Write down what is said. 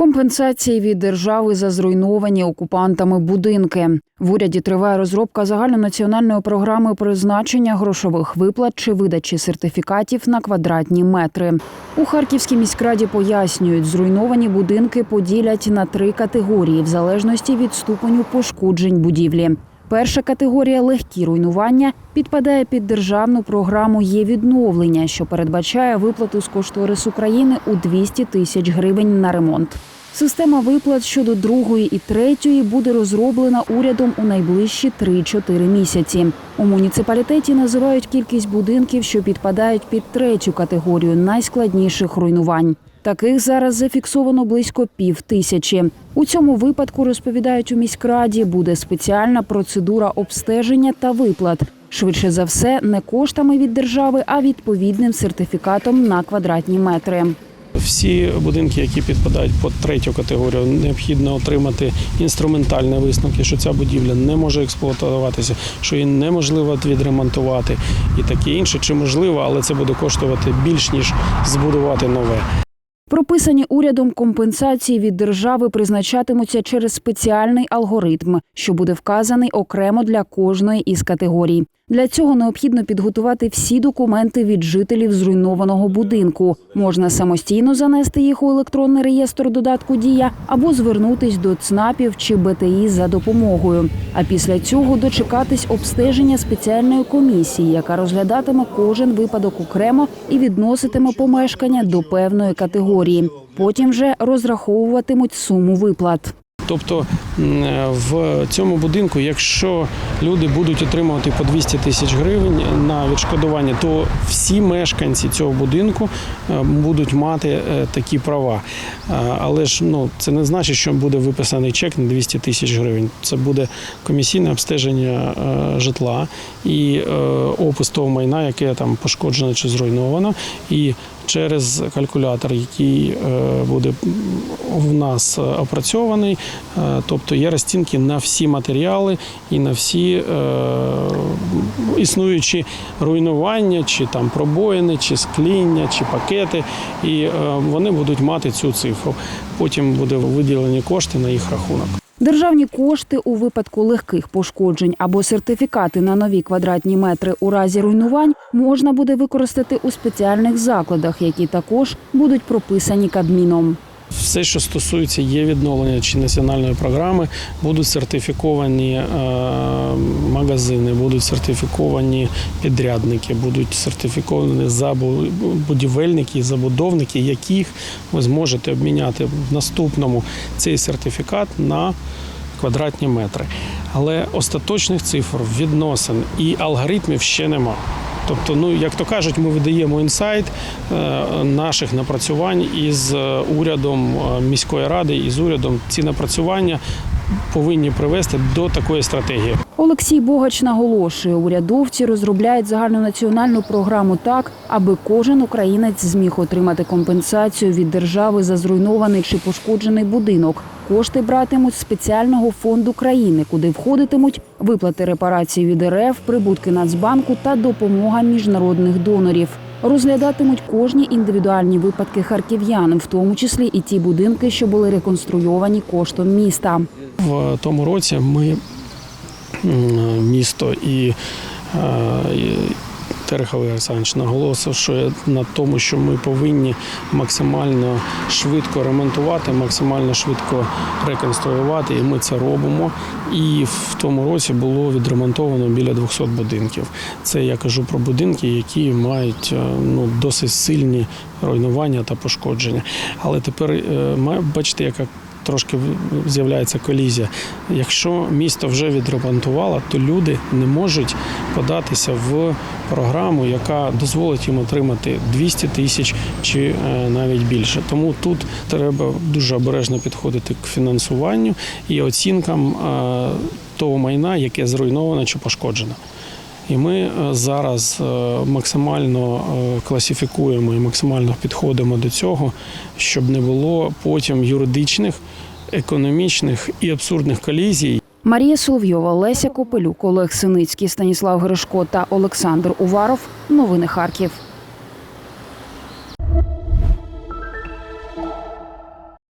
Компенсації від держави за зруйновані окупантами будинки. В уряді триває розробка загальнонаціональної програми призначення грошових виплат чи видачі сертифікатів на квадратні метри. У Харківській міськраді пояснюють, зруйновані будинки поділять на три категорії в залежності від ступеню пошкоджень будівлі. Перша категорія легкі руйнування підпадає під державну програму є відновлення, що передбачає виплату з кошторису країни у 200 тисяч гривень на ремонт. Система виплат щодо другої і третьої буде розроблена урядом у найближчі 3-4 місяці. У муніципалітеті називають кількість будинків, що підпадають під третю категорію найскладніших руйнувань. Таких зараз зафіксовано близько пів тисячі. У цьому випадку розповідають у міськраді, буде спеціальна процедура обстеження та виплат. Швидше за все, не коштами від держави, а відповідним сертифікатом на квадратні метри. Всі будинки, які підпадають під третю категорію, необхідно отримати інструментальні висновки, що ця будівля не може експлуатуватися, що її неможливо відремонтувати і таке інше. Чи можливо, але це буде коштувати більш ніж збудувати нове. Прописані урядом компенсації від держави призначатимуться через спеціальний алгоритм, що буде вказаний окремо для кожної із категорій. Для цього необхідно підготувати всі документи від жителів зруйнованого будинку. Можна самостійно занести їх у електронний реєстр додатку Дія або звернутись до ЦНАПів чи БТІ за допомогою. А після цього дочекатись обстеження спеціальної комісії, яка розглядатиме кожен випадок окремо і відноситиме помешкання до певної категорії. Потім вже розраховуватимуть суму виплат. Тобто в цьому будинку, якщо люди будуть отримувати по 200 тисяч гривень на відшкодування, то всі мешканці цього будинку е, будуть мати е, такі права. Е, Але ж ну це не значить, що буде виписаний чек на 200 тисяч гривень. Це буде комісійне обстеження житла і опис того майна, яке там пошкоджено чи зруйновано. І через калькулятор, який буде в нас опрацьований, е, тобто є розцінки на всі матеріали і на всі е, існуючі руйнування, чи там пробоїни, чи скління, чи пакети, і е, вони будуть мати цю цифру. Потім буде виділені кошти на їх рахунок. Державні кошти у випадку легких пошкоджень або сертифікати на нові квадратні метри у разі руйнувань можна буде використати у спеціальних закладах, які також будуть прописані Кабміном. Все, що стосується є відновлення чи національної програми, будуть сертифіковані е, магазини, будуть сертифіковані підрядники, будуть сертифіковані будівельники і забудовники, яких ви зможете обміняти в наступному цей сертифікат на квадратні метри. Але остаточних цифр, відносин і алгоритмів ще нема. Тобто, ну як то кажуть, ми видаємо інсайт е, наших напрацювань із е, урядом е, міської ради і з урядом. Ці напрацювання повинні привести до такої стратегії. Олексій Богач наголошує, урядовці розробляють загальнонаціональну програму так, аби кожен українець зміг отримати компенсацію від держави за зруйнований чи пошкоджений будинок. Кошти братимуть з спеціального фонду країни, куди входитимуть виплати репарацій від РФ, прибутки Нацбанку та допомога міжнародних донорів. Розглядатимуть кожні індивідуальні випадки харків'ян, в тому числі і ті будинки, що були реконструйовані коштом міста. В тому році ми місто і, і Олександрович наголосив, що на тому, що ми повинні максимально швидко ремонтувати, максимально швидко реконструювати, і ми це робимо. І в тому році було відремонтовано біля 200 будинків. Це я кажу про будинки, які мають е, ну, досить сильні руйнування та пошкодження. Але тепер е, бачите, яка трошки з'являється колізія. Якщо місто вже відремонтувало, то люди не можуть податися в програму, яка дозволить їм отримати 200 тисяч чи е, навіть більше. Тому тут треба дуже обережно підходити к фінансуванню і оцінкам е, того майна, яке зруйновано чи пошкоджено. І ми е, зараз е, максимально е, класифікуємо і максимально підходимо до цього, щоб не було потім юридичних, економічних і абсурдних колізій, Марія Соловйова, Леся Копелюк, Олег Синицький, Станіслав Гришко та Олександр Уваров. Новини Харків.